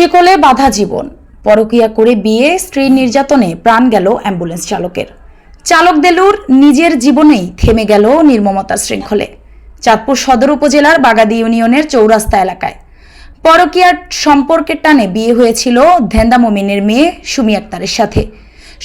শিকলে বাধা জীবন। পরকিয়া করে বিয়ে স্ত্রীর নির্যাতনে প্রাণ গেল অ্যাম্বুলেন্স চালকের। চালক দেলুর নিজের জীবনেই থেমে গেল নির্মমতার শৃঙ্খলে। চাঁদপুর সদর উপজেলার বাগাদি ইউনিয়নের চৌরাস্তা এলাকায়। পরকিয়ার সম্পর্কের টানে বিয়ে হয়েছিল ধেন্দা মমিনের মেয়ে সুমি আক্তারের সাথে।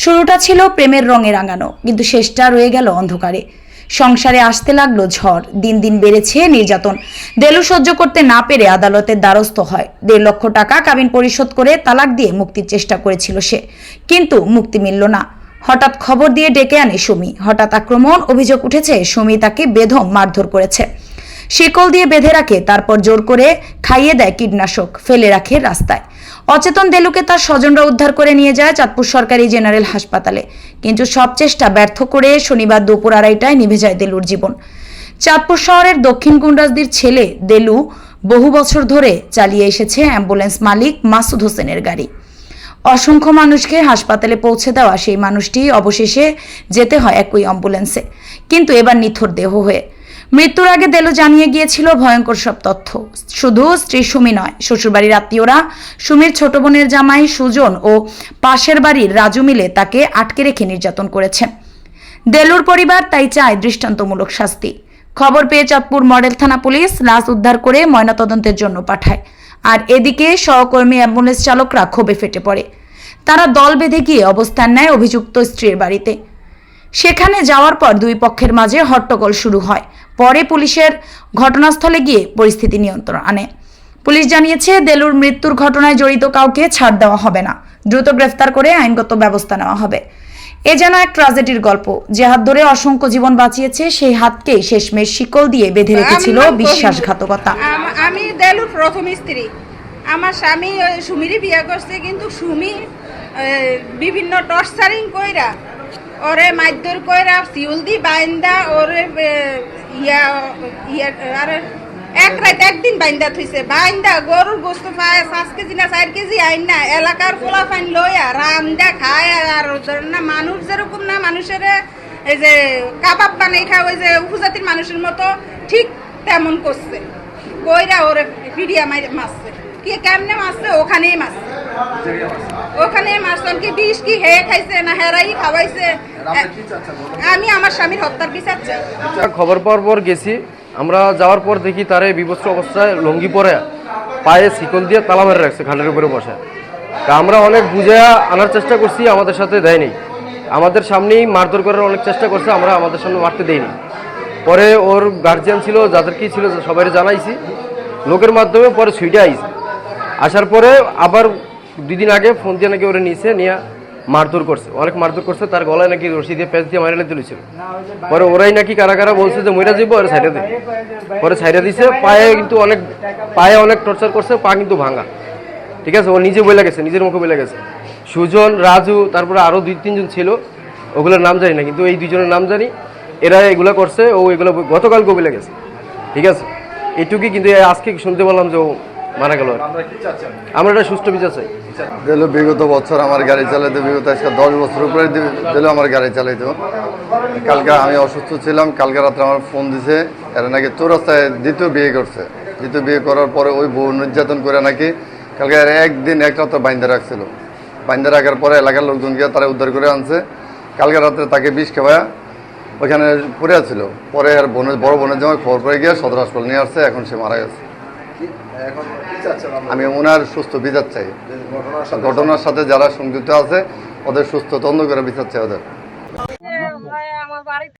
শুরুটা ছিল প্রেমের রঙে রাঙানো, কিন্তু শেষটা রয়ে গেল অন্ধকারে। সংসারে আসতে লাগল ঝড়। দিন দিন বেড়েছে নির্যাতন। দেলু সহ্য করতে না পেরে আদালতের দ্বারস্থ হয়। দেড় লক্ষ টাকা কাবিন পরিশোধ করে তালাক দিয়ে মুক্তির চেষ্টা করেছিল সে। কিন্তু মুক্তি মিলল না। হঠাৎ খবর দিয়ে ডেকে আনে সুমি। হঠাৎ আক্রমণ, অভিযোগ উঠেছে সুমি তাকে বেধম মারধর করেছে। শিকল দিয়ে বেঁধে রাখে, তারপর জোর করে খাইয়ে দেয় কীটনাশক, ফেলে রাখে রাস্তায়। অচেতন দেলুকে তার স্বজনরা উদ্ধার করে নিয়ে যায় চাঁদপুর সরকারি জেনারেল হাসপাতালে। কিন্তু সব চেষ্টা ব্যর্থ করে শনিবার দুপুর আড়াইটায় নিভে যায় দেলুর জীবন। চাঁদপুর শহরের দক্ষিণ গুন্ডাসদির ছেলে দেলু বহু বছর ধরে চালিয়ে এসেছে অ্যাম্বুলেন্স মালিক মাসুদ হোসেনের গাড়ি। অসংখ্য মানুষকে হাসপাতালে পৌঁছে দেওয়া সেই মানুষটি অবশেষে যেতে হয় একই অ্যাম্বুলেন্সে। কিন্তু এবার নিথর দেহ হয়ে মৃত্যুর আগে দেলো জানিয়ে গিয়েছিল ভয়ঙ্কর সব তথ্য। শুধু স্ত্রী সুমি নয়, শ্বশুরবাড়ির আত্মীয়রা, সুমির ছোট বোনের জামাই সুজন ও পাশের বাড়ির রাজু মিলে তাকে আটকে রেখে নির্যাতন করেছেন দেলুর পরিবার তাই চায় দৃষ্টান্তমূলক শাস্তি। খবর পেয়ে চাঁদপুর মডেল থানা পুলিশ লাশ উদ্ধার করে ময়নাতদন্তের জন্য পাঠায়। আর এদিকে সহকর্মী অ্যাম্বুলেন্স চালকরা ক্ষোভে ফেটে পড়ে। তারা দল বেঁধে গিয়ে অবস্থান নেয় অভিযুক্ত স্ত্রীর বাড়িতে। সেখানে যাওয়ার পর দুই পক্ষের মাঝে হট্টগোল শুরু হয়। পরে পুলিশের ঘটনাস্থলে গিয়ে পরিস্থিতি নিয়ন্ত্রণ আনে। পুলিশ জানিয়েছে দেলুর মৃত্যুর ঘটনায় জড়িত কাউকে ছাড় দেওয়া হবে না। দ্রুত গ্রেফতার করে আইনগত ব্যবস্থা নেওয়া হবে। এ যেন এক ট্রাজেডির গল্প। যে হাত ধরে অসংখ্য জীবন বাঁচিয়েছে সেই হাতকেই শেষমেশ শিকল দিয়ে বেঁধে রেখেছিল বিশ্বাসঘাতকতা। আমি দেলুর প্রথম স্ত্রী। আমার স্বামী সুমিরই বিয়ে করছে কিন্তু সুমি বিভিন্ন টর্চারিং কইরা ওরে মাইদর কইরা সিউল দি, বাইন্দা ওরে ইয়া ইয়া, আর, এক রাত একদিন বাইন্দা থইছে। বাইন্দা গরুর গোস্ত পায়, পাঁচ কেজি না চার কেজি আইন না, এলাকার পোলা ফাইন লইয়া রামদা খায়, আর না মানুষ যেরকম না, মানুষের এই যে কাবাব বানাই খায়, ওই যে উপজাতির মানুষের মতো, ঠিক তেমন করছে। কইরা ওরে পিডিয়া মারছে। কি কেমনে মারছে। ওখানেই মারছে। ওখানে মারছে কি বিষ কি হে খাইছে না হেরাই খাওয়াইছে। আমি আমার স্বামীর হত্যার বিচার চাই। খবর পাওয়ার পর গেছি। আমরা যাওয়ার পর দেখি তারে বিবস্ত্র অবস্থায় লঙ্গি পরে পায়ে শিকল দিয়ে তালা মেরে রাখছে খাটের উপরে বসে। তা আমরা অনেক বুঝে আনার চেষ্টা করছি আমাদের সাথে দেয়নি। আমাদের সামনেই মারধর করার অনেক চেষ্টা করছে আমরা আমাদের সামনে মারতে দেইনি। পরে ওর গার্জিয়ান ছিল যাদের কি ছিল সবাই জানাইছি। লোকের মাধ্যমে পরে সুইটে আইছে। আসার পরে আবার দুই দিন আগে ফোন দিয়ে নাকি ওরা নিয়েছে নিয়ে মারধর করছে। অনেক মারধর করছে, তার গলায় নাকি রশি দিয়ে প্যাঁচ দিয়ে মারিলে তুলেছিল। পরে ওরাই নাকি কারা কারা বলছে যে, মইরা যাব ওরা সাইডে দিবে। পরে সাইডে দিছে, পায়ে কিন্তু অনেক, পায়ে অনেক টর্চার করছে, পা কিন্তু ভাঙা। ঠিক আছে? ও নিজে বলে গেছে, নিজের মুখে বলে গেছে। সুজন, রাজু, তারপরে আরও দুই, তিনজন ছিল। ওগুলোর নাম জানি না, কিন্তু এই দুজনের নাম জানি। এরা এগুলো করছে, ও এগুলো গতকাল বলে গেছে। ঠিক আছে? এইটুকুই কিন্তু আজকে শুনতে বললাম যে ও মারা গেল। আমরা একটা সুষ্ঠু বিচার চাই। দিল বিগত বছর আমার গাড়ি চালাইতে বিগত আজকে দশ বছর উপরে দিল আমার গাড়ি চালাইতো। কালকে আমি অসুস্থ ছিলাম কালকে রাত্রে আমার ফোন দিছে এরা নাকি চৌরাস্তায় দ্বিতীয় বিয়ে করছে। দ্বিতীয় বিয়ে করার পরে ওই বউ নির্যাতন করে নাকি কালকে এরা একদিন এক রাত্রে বাইন্দা রাখছিল। বাইন্দা রাখার পরে এলাকার লোকজন গিয়ে তারা উদ্ধার করে আনছে। কালকে রাত্রে তাকে বিষ খাওয়া ওইখানে পড়ে আছিল। পরে আর বোনের বড় বোনের জামাই খবর পড়ে গিয়ে সদর হাসপাতাল নিয়ে আসছে এখন সে মারা গেছে। আমি ওনার সুস্থ বিচার চাই। ঘটনার সাথে যারা সংযুক্ত আছে ওদের সুস্থ তন্দ করে বিচার চাই ওদের।